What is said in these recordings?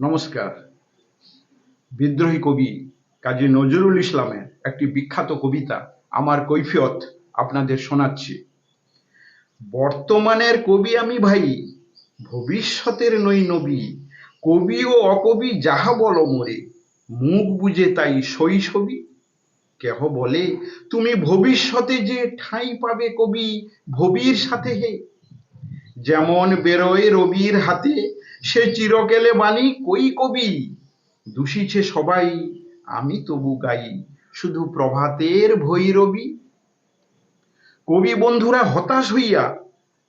নমস্কার। বিদ্রোহী কবি কাজী নজরুল ইসলামের একটি বিখ্যাত কবিতা, আমার কৈফিয়ত, আপনাদের শোনাচ্ছি। বর্তমানের কবি আমি ভাই, ভবিষ্যতের নই নবী, কবি ও অকবি যাহা বল মোরে, মুখ বুঝে তাই শৈশবী কেহ বলে, তুমি ভবিষ্যতে যে ঠাঁই পাবে কবি, ভবির সাথে হে। যেমন বেরোয় রবির হাতে সে চিরকেলে বাণী কই কবি? দূষিছে সবাই, আমি তবু গাই। শুধু প্রভাতের ভৈরবী। কবি বন্ধুরা, হতাশ হইয়া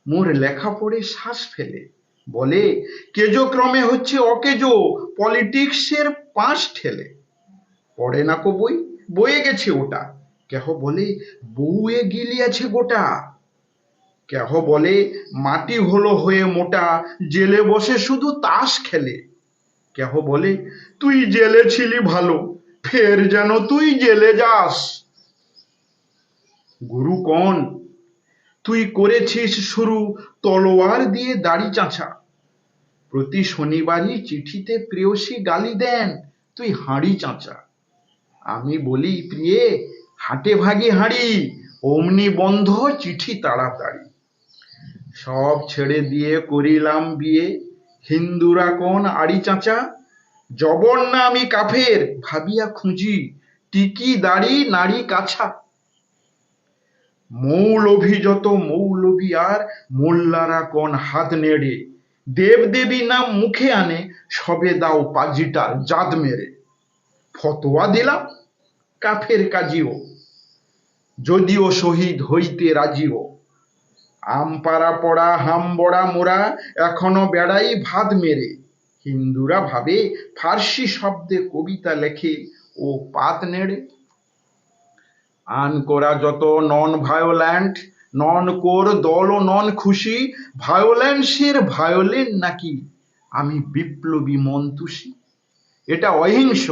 মোর লেখা পড়ে শ্বাস ফেলে। বলে, কেজো ক্রমে হচ্ছে অকেজো, পলিটিক্সের পাশ ঠেলে। পড়ে না কো বই বয়ে গেছে ওটা। কেহ বলে, বউয়ে গিলিয়াছে গোটা। কেহ বলে, মাটি হলো হয়ে মোটা, জেলে বসে শুধু তাস খেলে। কেহ বলে, তুই জেলে ছিলি ভালো, ফের যেন তুই জেলে যাস। গুরু কন, তুই করেছিস শুরু তলোয়ার দিয়ে দাড়ি চাঁচা। প্রতি শনিবারই চিঠিতে প্রেয়সী গালি দেন, তুই হাঁড়ি চাঁচা। আমি বলি, প্রিয়ে, হাটে ভাগে হাঁড়ি, অমনি বন্ধ চিঠি তাড়াতাড়ি। সব ছেড়ে দিয়ে করিলাম বিয়ে। হিন্দুরা কোন আড়ি চাচা? জবর না আমি কাফের, ভাবিয়া খুঁজি। টিকি দাড়ি নারী কাছা। মৌলভী যত মৌলভী আর মোল্লারা কোন হাত নেড়ে? দেবদেবী নাম মুখে আনে, সবে দাও পাজিটার জাত মেরে। ফতোয়া দিলাম, কাফের কাজিও। যদিও শহীদ হইতে রাজিও। আম পাড়া হাম বড়া মোরা এখনও বেড়াই ভাত মেরে। হিন্দুরা ভাবে ফার্সি শব্দে কবিতা লেখে, ও পাত নেড়ে। আন করা যত নন ভায়োল্যান্ট নন কোর দল ও নন খুশি ভায়োলেন্সের ভায়োলেন নাকি? আমি বিপ্লবী মন্তুষী। এটা অহিংস।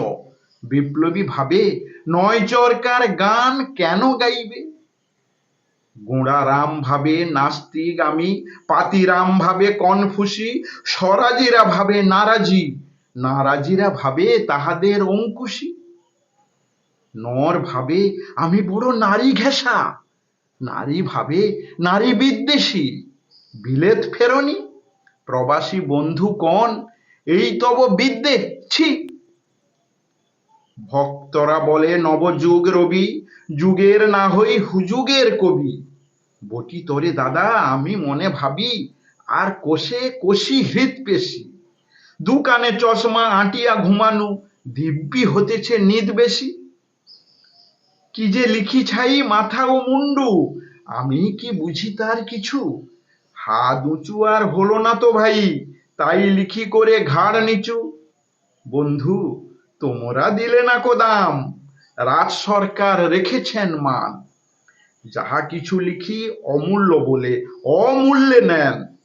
বিপ্লবী ভাবে নয় চরকার গান কেন গাইবে? গোড়ারাম ভাবে নাস্তিক আমি, পাতিরাম ভাবে কনফুসি, স্বরাজিরা ভাবে নারাজি, নারাজিরা ভাবে তাহাদের অঙ্কুশী। নর ভাবে আমি বড় নারী ঘেঁষা, নারী ভাবে নারী বিদ্বেষী, বিলেত ফেরনি প্রবাসী বন্ধু কন, এই তব বিদ্যে ছি ভক্তরা বলে, নবযুগ রবি, যুগের না হই হুজুগের কবি। বটি তোরে দাদা, আমি মনে ভাবি, আর কোষে কোষি হৃৎপেশি দু কানে চশমা আঁটিয়া ঘুমানো, দিব্যি হতেছে নিদ বেশি। কি যে লিখি ছাই মাথা ও মুন্ডু, আমি কি বুঝি তার কিছু? হাত উঁচু আর হলো না তো ভাই, তাই লিখি করে ঘাড় নিচু। বন্ধু তোমরা দিলে না কোদাম রাজ সরকার রেখেছেন মান। যাহা কিছু লিখি অমূল্য বলে অমূল্যে নেন।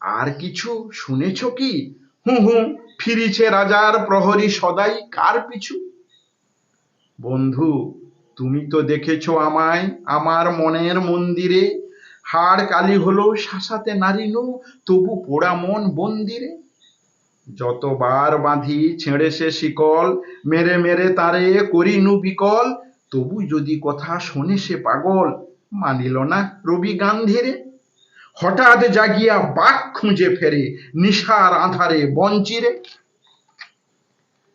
আর কিছু শুনেছ কি? হু হু, ফিরিছে রাজার প্রহরী সদাই কার পিছু? বন্ধু, তুমি তো দেখেছ আমায় আমার মনের মন্দিরে। হাড় কালি হলো শাসাতে নারিনু, তবু পোড়া মন বন্দিরে। যতবার বাঁধি ছেড়ে সে শিকল, মেরে মেরে তারে করিনু বিকল, তবু যদি কথা শোনে সে পাগল, মানিল না রবি গান্ধীরে। হঠাৎ জাগিয়া বাক খুঁজে ফেরে নিশার আধারে বঞ্চিরে।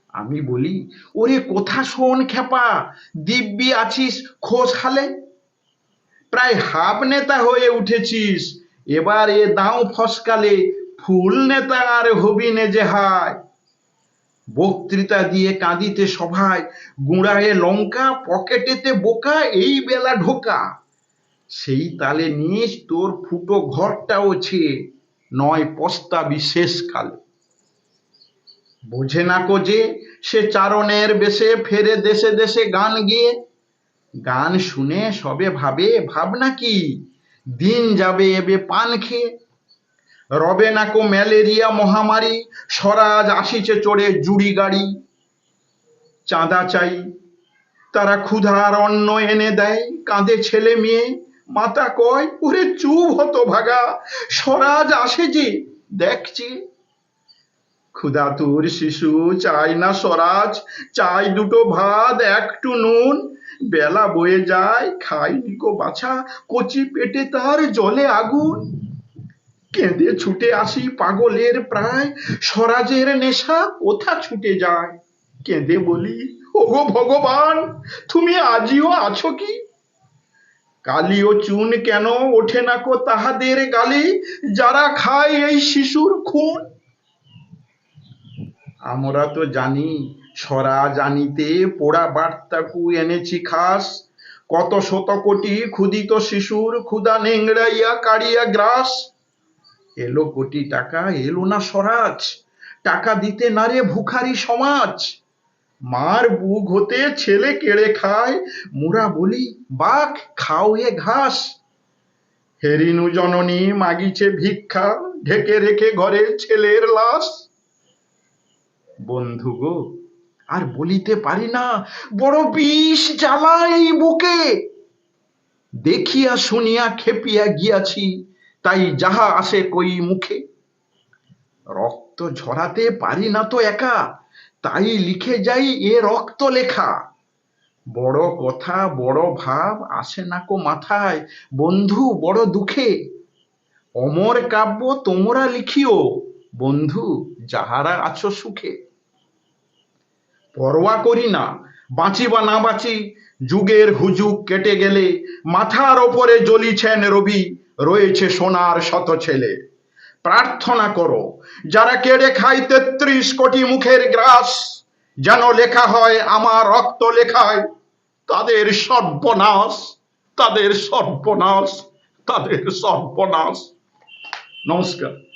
আমি বলি, ওরে কথা শোন খেপা, দিব্যি আছিস খোঁজ হালে। প্রায় হাফ নেতা হয়ে উঠেছিস, এবার এ দাও ফসকালে ফুল নেতা আর হবি নে যে হায়। বক্তৃতা দিয়ে কাঁদিতে সভায়, গুঁড়ায়ে লঙ্কা, পকেটেতে বোকা, এই বেলা ঢোকা। সেই তালে নিস তোর ফুটো ঘরটাও ছে, নয় পস্তাবি শেষকালে বোঝে না কো যে সে চারণের বেশে ফেরে দেশে দেশে গান গিয়ে। গান শুনে সবে ভাবে, ভাবনা কি? দিন যাবে এবে পান খেয়ে রবে নাকো ম্যালেরিয়া মহামারী, স্বরাজ আসিছে চড়ে জুড়ি গাড়ি। চাঁদা চাই, তারা ক্ষুধার অন্ন এনে দেয়, কাঁদে ছেলে মেয়ে। মাতা কয়, ওরে চুপ হতো ভাগা, স্বরাজ আসে যে দেখছি ক্ষুধাতুর শিশু চায় না স্বরাজ, চাই দুটো ভাত, একটু নুন। বেলা বয়ে যায় খাই কো বাছা, কচি পেটে তার জলে আগুন। কেঁদে ছুটে আসি পাগলের প্রায়। স্বরাজের নেশা কোথা ছুটে যায়? কেঁদে বলি, ওগো ভগবান, তুমি আজিও আছো কি? কালি ও চুন কেন ওঠে না কো তাহাদের গালি? যারা খায় এই শিশুর খুন। আমরা তো জানি সরা জানিতে পোড়া বার্তাকু এনেছি খাস। কত শত কোটি ক্ষুদিত শিশুর ক্ষুদা নেংড়াইয়া কাড়িয়া গ্রাস। এলো কোটি টাকা, এলো না স্বরাজ। টাকা দিতে না রে ভুখারি সমাজ। মার বুক হতে ছেলে কেড়ে খায়। মুরা বলি, বাঘ, খাও এ ঘাস। হেরিনু জননী মাগিছে ভিক্ষা, ঢেকে রেখে ঘরে ছেলের লাশ। বন্ধু গো, আর বলিতে পারি না, বড় বিষ জ্বালা এই বুকে। দেখিয়া শুনিয়া খেপিয়া গিয়াছি তাই যাহা আসে কই মুখে। রক্ত ঝরাতে পারি না তো একা, তাই লিখে যাই এ রক্ত লেখা। বড় কথা, বড় ভাব আসে না কো মাথায়, বন্ধু বড় দুঃখে। অমর কাব্য তোমরা লিখিও, বন্ধু যাহারা আছো সুখে। পরোয়া করি না বাঁচি বা না বাঁচি, যুগের হুজুগ কেটে গেলে, মাথার ওপরে জ্বলিছেন রবি রয়েছে সোনার শত ছেলে। প্রার্থনা করো যারা কেড়ে খায় তেত্রিশ কোটি মুখের গ্রাস, যেন লেখা হয় আমার রক্ত লেখায়, তাদের সর্বনাশ তাদের সর্বনাশ তাদের সর্বনাশ। নমস্কার।